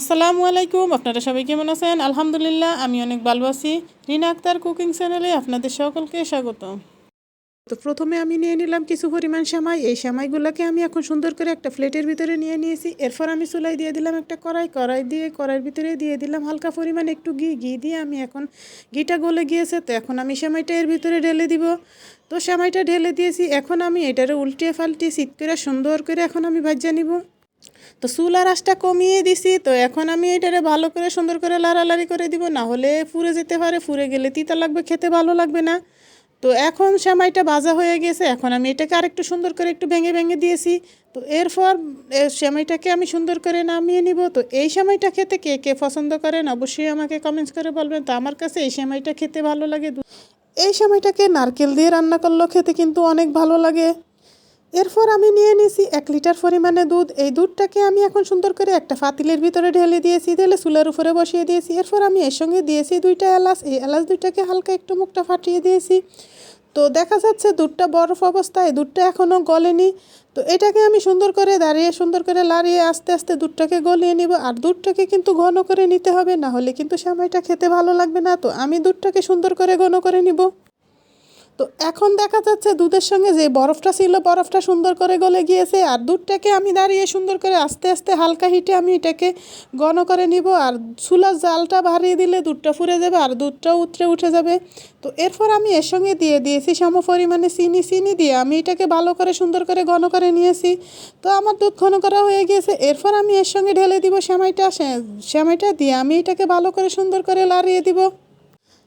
আসসালামু আলাইকুম, আপনারা সবাই কেমন আছেন? আলহামদুলিল্লাহ, আমি অনেক ভালো আছি। রিনা আক্তার কুকিং চ্যানেলে আপনাদের সকলকে স্বাগত। তো প্রথমে আমি নিয়ে নিলাম কিছু পরিমাণ সেমাই। এই সেমাইগুলোকে আমি এখন সুন্দর করে একটা প্লেটের ভিতরে নিয়ে নিয়েছি। এরপর আমি চুলাই দিয়ে দিলাম একটা কড়াই। কড়াই দিয়ে, কড়াইয়ের ভিতরে দিয়ে দিলাম হালকা পরিমাণ একটু ঘি। ঘি দিয়ে আমি এখন ঘিটা গলে গিয়েছে, তো এখন আমি সেমাইটা এর ভিতরে ঢেলে দিব। তো সেমাইটা ঢেলে দিয়েছি। এখন আমি এটারে উল্টিয়ে ফাল্টিয়ে শীত করে সুন্দর করে এখন আমি ভাজ্যা নিব। তো চুলার আঁচটা কমিয়ে দিছি, তো এখন আমি এটারে ভালো করে সুন্দর করে লাড়ালাড়ি করে দিব, না হলে ফুরে যেতে পারে, ফুরে গেলে তিতা লাগবে, খেতে ভালো লাগবে না। তো এখন সেমাইটা ভাজা হয়ে গেছে, এখন আমি এটাকে আরেকটু সুন্দর করে একটু ভেঙে ভেঙে দিয়েছি। তো এরপর সেমাইটাকে আমি সুন্দর করে নামিয়ে নিব। তো এই সেমাইটা খেতে কে কে পছন্দ করেন, অবশ্যই আমাকে কমেন্টস করে বলবেন। তো আমার কাছে এই সেমাইটা খেতে ভালো লাগে। এই সেমাইটাকে নারকেল দিয়ে রান্না করলেও খেতে কিন্তু অনেক ভালো লাগে। এরপর আমি নিয়ে নিয়েছি এক লিটার পরিমাণে দুধ। এই দুধটাকে আমি এখন সুন্দর করে একটা ফাতিলের ভিতরে ঢেলে দিয়েছি, ঢেলে চুলার উপরে বসিয়ে দিয়েছি। এরপর আমি এর সঙ্গে দিয়েছি দুইটা এলাচ। এই এলাচ দুইটাকে হালকা একটু মুখটা ফাটিয়ে দিয়েছি। তো দেখা যাচ্ছে দুধটা বরফ অবস্থায় দুধটা এখনও গলেনি। তো এটাকে আমি সুন্দর করে দাঁড়িয়ে, সুন্দর করে লাড়িয়ে আস্তে আস্তে দুধটাকে গলিয়ে নিব। আর দুধটাকে কিন্তু ঘন করে নিতে হবে, না হলে কিন্তু সময়টা খেতে ভালো লাগবে না। তো আমি দুধটাকে সুন্দর করে ঘন করে নিব। তো এখন দেখা যাচ্ছে দুধের সঙ্গে যে বরফটা ছিল, বরফটা সুন্দর করে গলে গিয়েছে আর দুধটাকে আমি দাঁড়িয়ে সুন্দর করে আস্তে আস্তে হালকা হিটে আমি এটাকে ঘন করে নিব আর চুলার জালটা ভারিয়ে দিলে দুধটা ফুরে যাবে আর দুধটাও উতরে উঠে যাবে। তো এরপর আমি এর সঙ্গে দিয়ে দিয়েছি সম পরিমাণে চিনি চিনি দিয়ে আমি এটাকে ভালো করে সুন্দর করে ঘন করে নিয়েছি। তো আমার দুধ ঘন করা হয়ে গিয়েছে, এরপর আমি এর সঙ্গে ঢেলে দিব সেমাইটা সেমাইটা দিয়ে আমি এটাকে ভালো করে সুন্দর করে লাড়িয়ে দিব।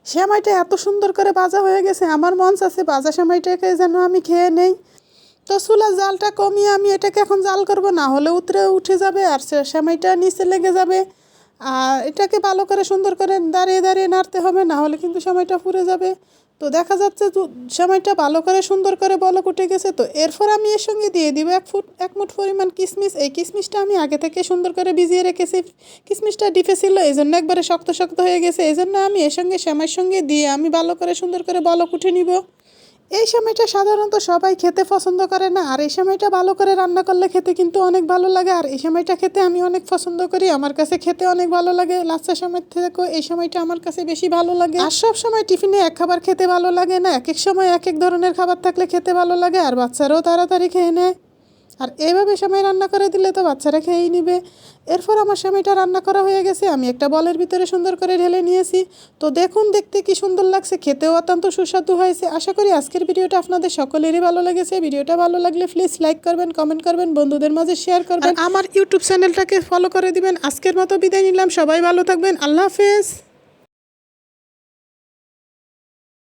সেমাইটা এত সুন্দর করে বাজা হয়ে গেছে, আমার মন আছে বাজা শ্যামাইটাকে যেন আমি খেয়ে নেই। তো চুলার জালটা কমিয়ে আমি এটাকে এখন জাল করব, না হলে উতরে উঠে যাবে আর শ্যামাইটা নিচে লেগে যাবে। আর এটাকে ভালো করে সুন্দর করে দাঁড়িয়ে দাঁড়িয়ে নাড়তে হবে, না হলে কিন্তু সময়টা পুড়ে যাবে। তো দেখা যাচ্ছে সময়টা ভালো করে সুন্দর করে বলক উঠে গেছে। তো এরপর আমি এর সঙ্গে দিয়ে দিব এক ফুট, এক মুঠ পরিমাণ কিশমিশ এই কিশমিশটা আমি আগে থেকে সুন্দর করে ভিজিয়ে রেখেছি। কিশমিশটা ডিপে ছিল এই জন্য একবারে শক্ত শক্ত হয়ে গেছে। এই জন্য আমি এর সঙ্গে, সেমাইয়ের সঙ্গে দিয়ে আমি ভালো করে সুন্দর করে বলক উঠে নিব। এই সময়টা সাধারণত সবাই খেতে পছন্দ করে না, আর এই সময়টা ভালো করে রান্না করলে খেতে কিন্তু অনেক ভালো লাগে, আর এই সময়টা খেতে আমি অনেক পছন্দ করি, আমার কাছে খেতে অনেক ভালো লাগে লাচ্চা সময় থেকে এই সময়টা আমার কাছে বেশি ভালো লাগে। আর সব সময় টিফিনে এক খাবার খেতে ভালো লাগে না, এক এক সময় এক এক ধরনের খাবার থাকলে খেতে ভালো লাগে, আর বাচ্চারাও তাড়াতাড়ি খেয়ে নেয়। আর এইভাবে সময় রান্না করে দিলে তো বাচ্চারা খেয়েই নিবে। এরপর আমার সময়টা রান্না করা হয়ে গেছে, আমি একটা বলের ভিতরে সুন্দর করে ঢেলে নিয়েছি। তো দেখুন, দেখতে কি সুন্দর লাগছে, খেতেও অত্যন্ত সুস্বাদু হয়েছে। আশা করি আজকের ভিডিওটা আপনাদের সকলেরই ভালো লেগেছে। ভিডিওটা ভালো লাগলে প্লিজ লাইক করবেন কমেন্ট করবেন, বন্ধুদের মাঝে শেয়ার করবেন। আমার ইউটিউব চ্যানেলটাকে ফলো করে দিবেন। আজকের মতো বিদায় নিলাম, সবাই ভালো থাকবেন, আল্লাহ হাফেজ।